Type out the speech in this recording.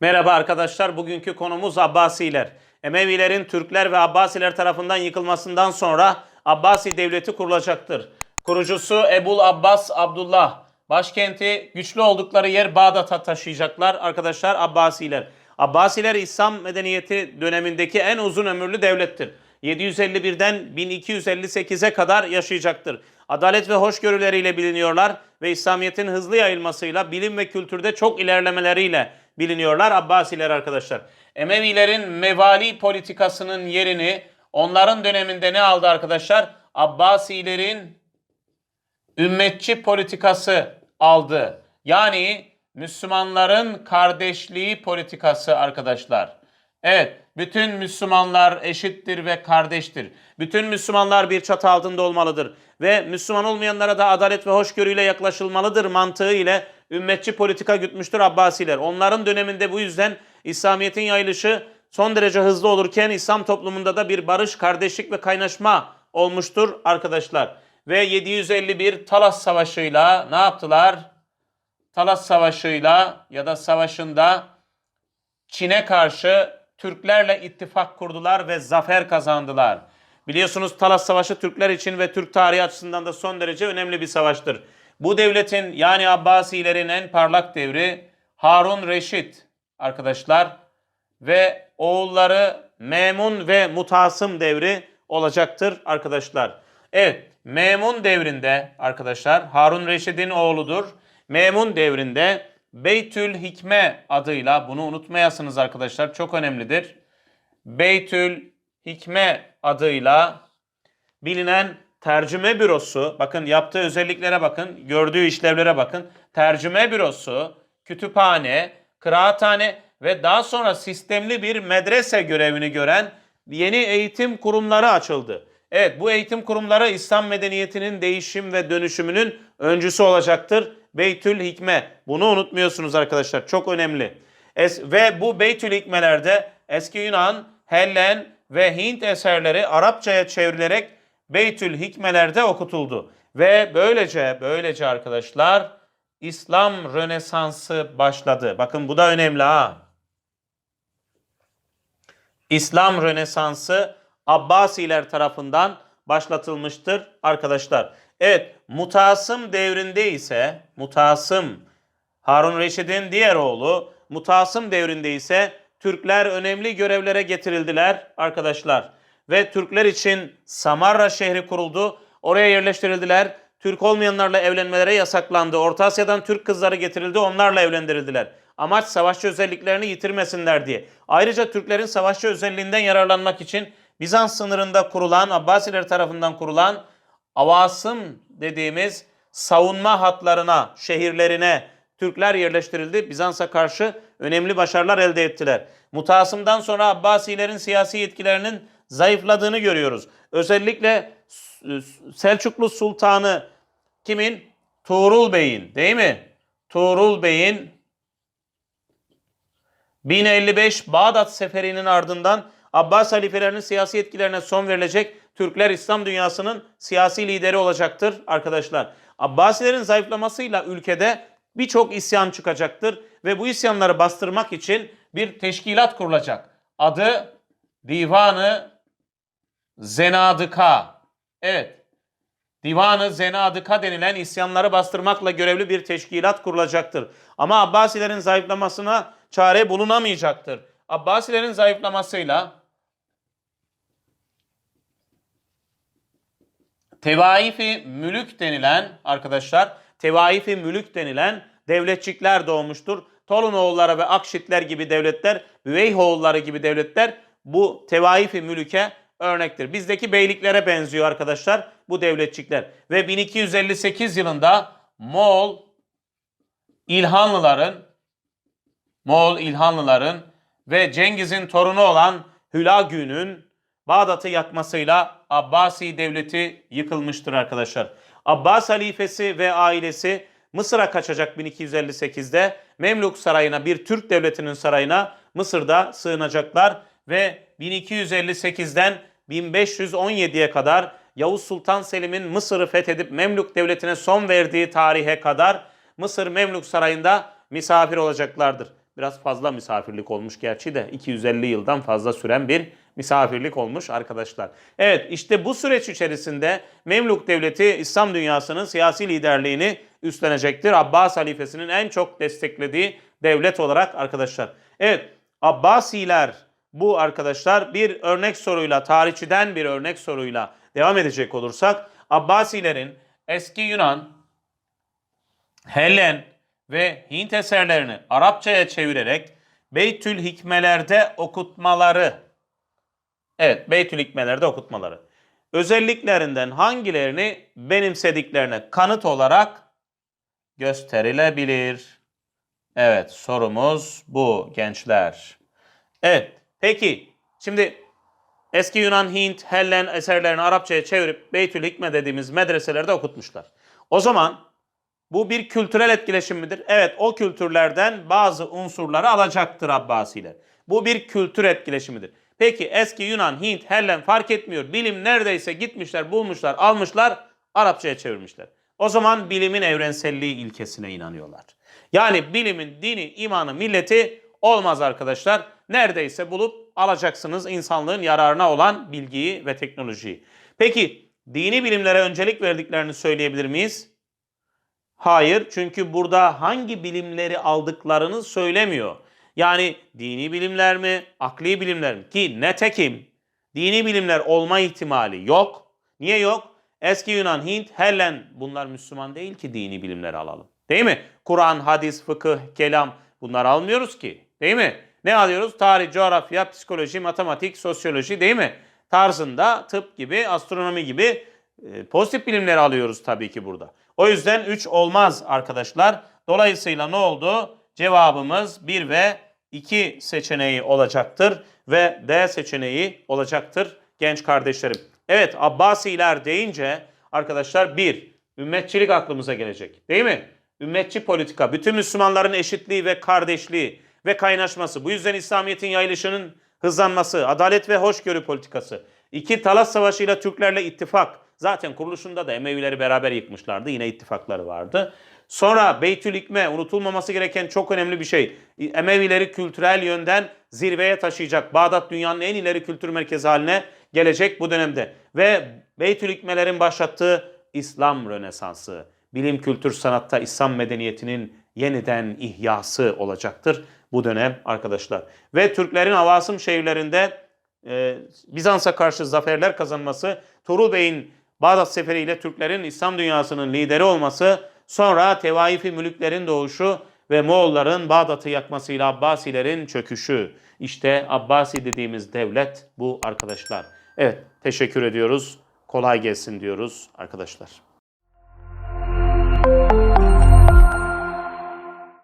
Merhaba arkadaşlar. Bugünkü konumuz Abbasiler. Emevilerin Türkler ve Abbasiler tarafından yıkılmasından sonra Abbasi devleti kurulacaktır. Kurucusu Ebul Abbas Abdullah. Başkenti güçlü oldukları yer Bağdat'a taşıyacaklar arkadaşlar Abbasiler. Abbasiler İslam medeniyeti dönemindeki en uzun ömürlü devlettir. 751'den 1258'e kadar yaşayacaktır. Adalet ve hoşgörüleriyle biliniyorlar ve İslamiyet'in hızlı yayılmasıyla bilim ve kültürde çok ilerlemeleriyle biliniyorlar Abbasiler arkadaşlar. Emevilerin mevali politikasının yerini onların döneminde ne aldı arkadaşlar? Abbasilerin ümmetçi politikası aldı. Yani Müslümanların kardeşliği politikası arkadaşlar. Evet, bütün Müslümanlar eşittir ve kardeştir. Bütün Müslümanlar bir çatı altında olmalıdır ve Müslüman olmayanlara da adalet ve hoşgörüyle yaklaşılmalıdır mantığı ile ümmetçi politika gütmüştür Abbasiler. Onların döneminde bu yüzden İslamiyet'in yayılışı son derece hızlı olurken İslam toplumunda da bir barış, kardeşlik ve kaynaşma olmuştur arkadaşlar. Ve 751 Talas Savaşı'yla ne yaptılar? Talas Savaşı'yla ya da savaşında Çin'e karşı Türklerle ittifak kurdular ve zafer kazandılar. Biliyorsunuz Talas Savaşı Türkler için ve Türk tarihi açısından da son derece önemli bir savaştır. Bu devletin yani Abbasilerin en parlak devri Harun Reşit arkadaşlar ve oğulları Memun ve Mutasım devri olacaktır arkadaşlar. Evet Memun devrinde arkadaşlar Harun Reşid'in oğludur. Memun devrinde Beytül Hikme adıyla bunu unutmayasınız arkadaşlar çok önemlidir. Beytül Hikme adıyla bilinen tercüme bürosu, bakın yaptığı özelliklere bakın, gördüğü işlevlere bakın. Tercüme bürosu, kütüphane, kıraathane ve daha sonra sistemli bir medrese görevini gören yeni eğitim kurumları açıldı. Evet bu eğitim kurumları İslam medeniyetinin değişim ve dönüşümünün öncüsü olacaktır. Beytül Hikme. Bunu unutmuyorsunuz arkadaşlar. Çok önemli. Es ve bu Beytül Hikmelerde eski Yunan, Hellen ve Hint eserleri Arapçaya çevrilerek Beytül Hikmelerde okutuldu. Ve böylece böylece arkadaşlar İslam Rönesansı başladı. Bakın bu da önemli ha. İslam Rönesansı Abbasiler tarafından başlatılmıştır arkadaşlar. Evet, Mutasım devrinde ise Mutasım Harun Reşid'in diğer oğlu Mutasım devrinde ise Türkler önemli görevlere getirildiler arkadaşlar. Ve Türkler için Samarra şehri kuruldu. Oraya yerleştirildiler. Türk olmayanlarla evlenmelere yasaklandı. Orta Asya'dan Türk kızları getirildi. Onlarla evlendirildiler. Amaç savaşçı özelliklerini yitirmesinler diye. Ayrıca Türklerin savaşçı özelliğinden yararlanmak için Bizans sınırında kurulan, Abbasiler tarafından kurulan Avasım dediğimiz savunma hatlarına, şehirlerine Türkler yerleştirildi. Bizans'a karşı önemli başarılar elde ettiler. Mutasım'dan sonra Abbasilerin siyasi yetkilerinin zayıfladığını görüyoruz. Özellikle Selçuklu Sultanı kimin? Tuğrul Bey'in değil mi? Tuğrul Bey'in 1055 Bağdat seferinin ardından Abbas halifelerinin siyasi yetkilerine son verilecek Türkler İslam dünyasının siyasi lideri olacaktır arkadaşlar. Abbasilerin zayıflamasıyla ülkede birçok isyan çıkacaktır ve bu isyanları bastırmak için bir teşkilat kurulacak. Adı Divanı Zenadıka. Evet. Divanı Zenadıka denilen isyanları bastırmakla görevli bir teşkilat kurulacaktır. Ama Abbasilerin zayıflamasına çare bulunamayacaktır. Abbasilerin zayıflamasıyla Tevaifi mülük denilen arkadaşlar, Tevaifi mülük denilen devletçikler doğmuştur. Tolunoğulları ve Akşitler gibi devletler, Büveyhoğulları gibi devletler bu Tevaifi mülüke örnektir. Bizdeki beyliklere benziyor arkadaşlar bu devletçikler. Ve 1258 yılında Moğol İlhanlıların Moğol İlhanlıların ve Cengiz'in torunu olan Hülagü'nün Bağdat'ı yakmasıyla Abbasi devleti yıkılmıştır arkadaşlar. Abbas halifesi ve ailesi Mısır'a kaçacak 1258'de Memluk sarayına bir Türk devletinin sarayına Mısır'da sığınacaklar ve 1258'den 1517'ye kadar Yavuz Sultan Selim'in Mısır'ı fethedip Memluk devletine son verdiği tarihe kadar Mısır Memluk sarayında misafir olacaklardır. Biraz fazla misafirlik olmuş gerçi de 250 yıldan fazla süren bir misafirlik olmuş arkadaşlar. Evet işte bu süreç içerisinde Memluk Devleti İslam dünyasının siyasi liderliğini üstlenecektir. Abbas halifesinin en çok desteklediği devlet olarak arkadaşlar. Evet Abbasiler bu arkadaşlar bir örnek soruyla tarihçiden bir örnek soruyla devam edecek olursak Abbasilerin eski Yunan, Hellen ve Hint eserlerini Arapçaya çevirerek Beytül Hikmelerde okutmaları. Evet, Beytül Hikmelerde okutmaları. Özelliklerinden hangilerini benimsediklerine kanıt olarak gösterilebilir. Evet, sorumuz bu gençler. Evet, peki şimdi eski Yunan, Hint, Hellen eserlerini Arapçaya çevirip Beytül Hikme dediğimiz medreselerde okutmuşlar. O zaman bu bir kültürel etkileşim midir? Evet o kültürlerden bazı unsurları alacaktır Abbasiler. Bu bir kültür etkileşimidir. Peki eski Yunan, Hint, Hellen fark etmiyor. Bilim neredeyse gitmişler, bulmuşlar, almışlar, Arapçaya çevirmişler. O zaman bilimin evrenselliği ilkesine inanıyorlar. Yani bilimin dini, imanı, milleti olmaz arkadaşlar. Neredeyse bulup alacaksınız insanlığın yararına olan bilgiyi ve teknolojiyi. Peki dini bilimlere öncelik verdiklerini söyleyebilir miyiz? Hayır çünkü burada hangi bilimleri aldıklarını söylemiyor. Yani dini bilimler mi, akli bilimler mi? Ki netekim dini bilimler olma ihtimali yok. Niye yok? Eski Yunan, Hint, Hellen bunlar Müslüman değil ki dini bilimleri alalım. Değil mi? Kur'an, hadis, fıkıh, kelam bunlar almıyoruz ki. Değil mi? Ne alıyoruz? Tarih, coğrafya, psikoloji, matematik, sosyoloji değil mi? Tarzında tıp gibi, astronomi gibi e, pozitif bilimleri alıyoruz tabii ki burada. O yüzden 3 olmaz arkadaşlar. Dolayısıyla ne oldu? Cevabımız 1 ve 2 seçeneği olacaktır ve D seçeneği olacaktır genç kardeşlerim. Evet Abbasiler deyince arkadaşlar 1. Ümmetçilik aklımıza gelecek değil mi? Ümmetçi politika, bütün Müslümanların eşitliği ve kardeşliği ve kaynaşması. Bu yüzden İslamiyet'in yayılışının hızlanması, adalet ve hoşgörü politikası. İki Talas Savaşı ile Türklerle ittifak. Zaten kuruluşunda da Emevileri beraber yıkmışlardı. Yine ittifakları vardı. Sonra Beytül Hikme unutulmaması gereken çok önemli bir şey. Emevileri kültürel yönden zirveye taşıyacak. Bağdat dünyanın en ileri kültür merkezi haline gelecek bu dönemde. Ve Beytül Hikmelerin başlattığı İslam Rönesansı. Bilim, kültür, sanatta İslam medeniyetinin yeniden ihyası olacaktır bu dönem arkadaşlar. Ve Türklerin avasım şehirlerinde e, Bizans'a karşı zaferler kazanması, Tuğrul Bey'in Bağdat Seferi ile Türklerin İslam dünyasının lideri olması, sonra Tevaifi mülüklerin doğuşu ve Moğolların Bağdat'ı yakmasıyla Abbasilerin çöküşü. İşte Abbasi dediğimiz devlet bu arkadaşlar. Evet, teşekkür ediyoruz. Kolay gelsin diyoruz arkadaşlar.